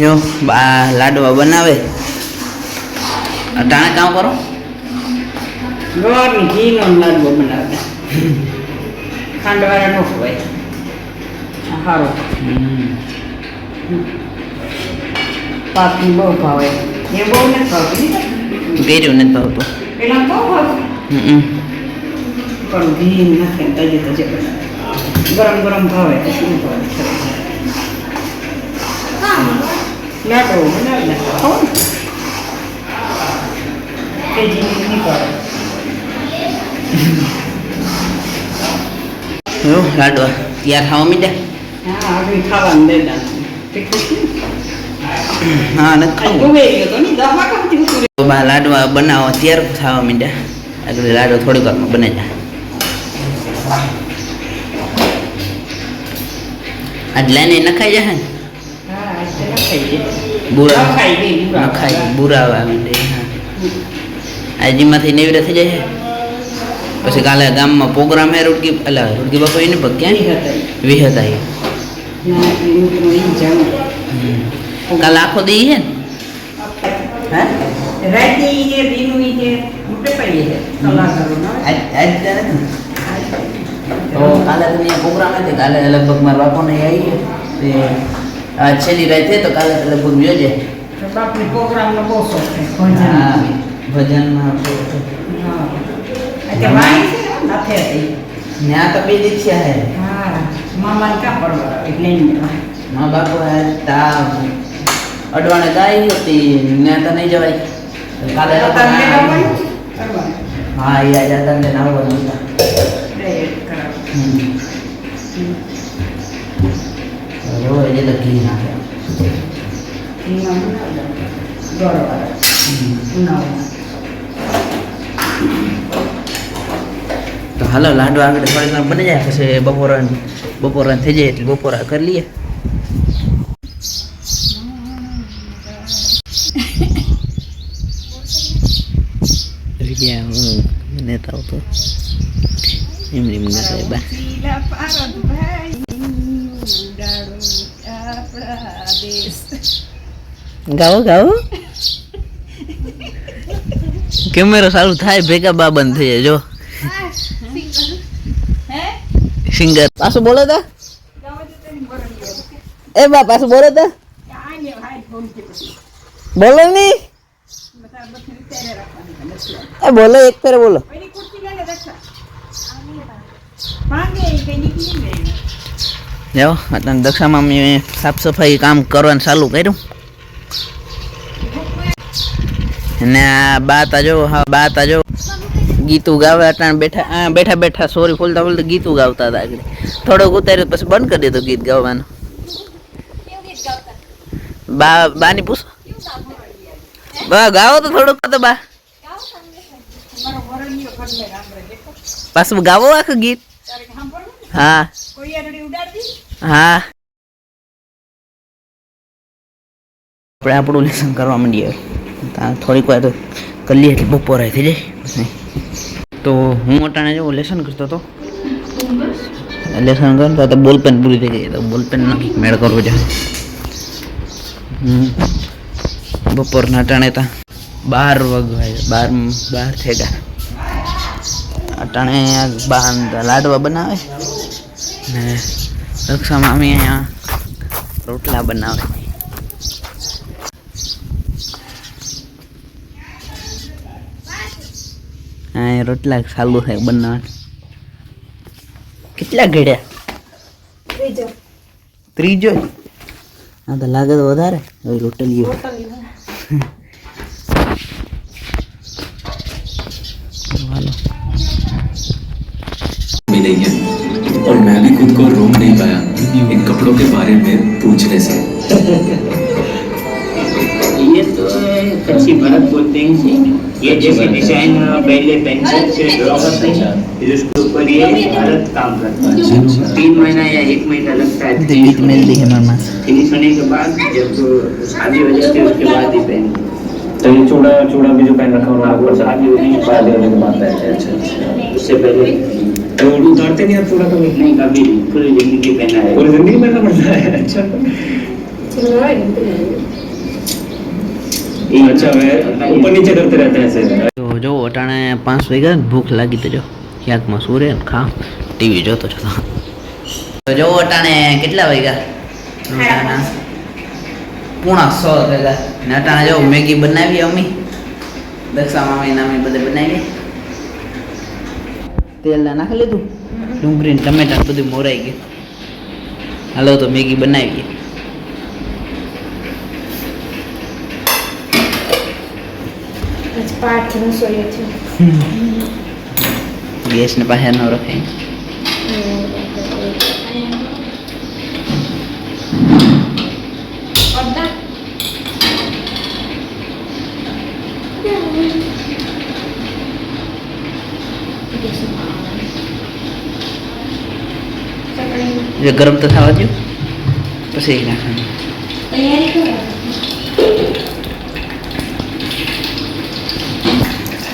જો બા લાડવા બનાવે. તાણે કામ કરો. ગોળ ઘીનો લાડવો બનાવે. ખાંડવાળા નો હોય. સારો પાકની બહુ ભાવે. એ બહુ નથી ભાવતી. ગેર્યું નથી ભાવતું. પેલા બહુ ભાવતું પણ ઘી નાખે તજે તજે બનાવે. ગરમ ગરમ ભાવે શું ભાવે? બનાવી નહીં લાડવા તૈયાર ખાવા મીડ્યા હા બા લાડવા બનાવવા તૈયાર ખાવા મીડ્યા એટલે લાડવા થોડીક વારમાં બને જાય લાઈને નખાઈ જાય ને હા. નખાઈ દે બુરા નખાઈ દે બુરા. નખાઈ બુરા આવે આજીમાંથી નેવડે થઈ જાય પછી કાલે ગામમાં પ્રોગ્રામ હે રૂડકી એટલે રૂડકી બાપા એને પગ નહીં ક્યાં હતા વિહત આવી ના કાલે આખો દઈ છે ને? હે? ના? ને કાલે તમે પ્રોગ્રામ હતી કાલે લગભગ મારા બાપાને આવી તે આ છેલ્લી રાત તો કાલે તો લગભગ જોજે બાપની પ્રોગ્રામનો બહુ શોખ છે હા ભજન ભજનમાં હા એટલે વાણી છે નાથે હતી ત્યાં તો બે દીક્ષા હે હા મામા કાં પડવા એટલે મા બાપુ હે તા અડવાણે ગાઈ હતી ત્યાં તો નહીં જવાય કાલે ના-. હા એ આજે તમને આવવાનું હતા ડાયરેક્ટ કરાવો. હમ. જો એ તો ઘી નાખે એમાં બનાવી દો. ગોળવાળા. ઉનાળામાં. તો હાલો લાડવા આગળ થોડીક વાર બની જાય પછી બપોરા બપોરા થઈ જાય એટલે બપોરા કરી લઈએ રીડિયા હું નેતા હતો ગાવો ગાવો કેમેરો ચાલુ થાય ભેગા બા બંધ થઈ જાય જો સિંગર પાછું બોલો તા એ બા પાછું બોલો તા. બોલો ની બધા બધી ત્યારે રાખવાની છે, નથી. એ બોલો એક ફેરે બોલો નહીં. જાઓ દક્ષામાં મેં સાફ સફાઈ કામ કરવાનું ચાલુ કર્યું અને આ બા તા જો, હા બા તા જો ગીતું ગાવે અટાણે બેઠા બેઠા બેઠા સોરી ફૂલતા ફૂલતા ગીતું ગાવતા હતા આગળ થોડોક ઉતાર્યું પછી બંધ કરી દીધું ગીત ગાવાનું બા, બાની પૂછો બા, ગાવો તો થોડુંક તો બા. પાછું ગાવો આખું ગીત ને? હા? હા આપણે આપણું લેસન કરવા માંડીએ થોડીક વાર કરી લઈએ એટલે બપોરે થઈ જાય. તો હું અટાણે જેવું લેસન કરતો હતો. લેસન કરતો તો બોલપેન પૂરી થઈ ગઈ. તો બોલપેન નાખી મેળ કરવો છે. બપોરના અટાણે તા બાર વગવાય બાર બાર થઈ ગયા. અટાણે બા લાડવા બનાવે. ને રક્ષામાં અમે અહીંયા રોટલા બનાવે. હા રોટલા ચાલુ થાય બનાવવાનું કેટલા ઘડ્યા ત્રીજો હા તો લાગે તો વધારે હવે રોટલીઓ હાલો में नहीं है और मैं भी खुद को रोक नहीं पाया इन कपड़ों के बारे में पूछने से ये तो अच्छी बात बोलते हैं ये जैसी डिजाइन पहले पेंसिल से ड्रॉ करते हैं फिर उसके ऊपर ये भारत काम करता है तीन महीना या एक महीना लगता है दिल्ली में दी है मामा फिनिश होने के बाद जब शादी हो जाती है उसके बाद ही पहनते हैं। तो ये चूड़ा चूड़ा भी जो पहन रखा हाँ, होगा वो शादी होने के बाद शादी होने के बाद पहनते हैं अच्छा अच्छा उससे पहले तो उतारते नहीं आप चूड़ा कभी नहीं कभी नहीं पूरी जिंदगी पहना है पूरी जिंदगी पहनना पड़ता है अच्छा अच्छा मैं ऊपर नीचे करते रहते हैं ऐसे તો જો અટાણે પાંચ વાગ્યા ને ભૂખ લાગી તો જો ક્યાંકમાં સુરે ને ખા ટીવી જોતો જોતો તો જો અટાણે કેટલા વાગ્યા અટાણા પૂણા સો વાગ્યા ને અટાણે જો મેગી બનાવી અમી દક્ષા મામી નામી બધે બનાવી તેલ ના નાખી લીધું ડુંગળી ને ટમેટા ને બધું મોરાઈ ગયું હાલો તો મેગી બનાવીએ પાઠ રસોઈ છે ગેસ ને પાસે ન રખાય. ગરમ તો થવા દો પછી નાખવાનું.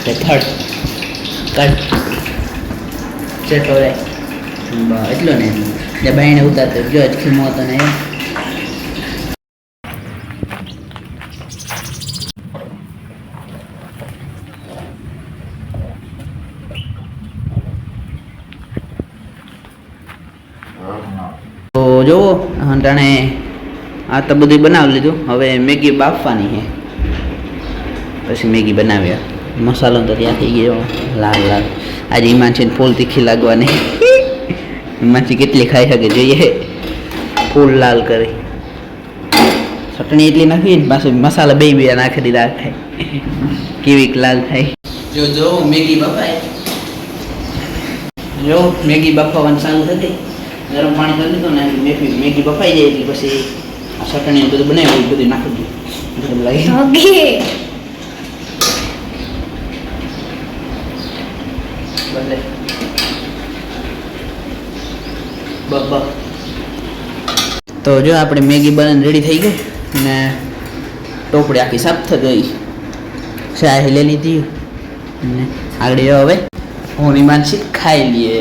તે થર્ડ કટ જેટલો એટલો ને? એટલે બાઈને ઉતારતો જો જ ખીમો હતો ને તો જુઓ જાણે આ તો બધું બનાવી લીધું. હવે મેગી બાફવાની છે. પછી મેગી બનાવ્યા મસાલો તો ત્યાં થઈ ગયો. લાલ લાલ. આજે હિમાંશીને ફૂલ તીખી લાગવાની. હિમાંશી કેટલી ખાઈ શકે જોઈએ. ફૂલ લાલ કરી. ચટણી એટલી નાખી ને પાછું મસાલા બે બે નાખી દીધા થાય કેવી લાલ થાય. જો જો મેગી બફાય. જો મેગી બફાવાનું ચાલુ થતી. ગરમ પાણી કરી દીધું ને મેગી મેગી બફાઈ જાય એટલે પછી આ ચટણી બધું બનાવ્યું બધું નાખી દીધું લાગી ઓકે બદલે બ બ તો જો આપણે મેગી બનાવીને રેડી થઈ ગઈ ને ટોપડી આખી સાફ થઈ ગઈ. ચાય લઈ લીધી. ને આગળ હવે હું માનસિક ખાઈ લઈએ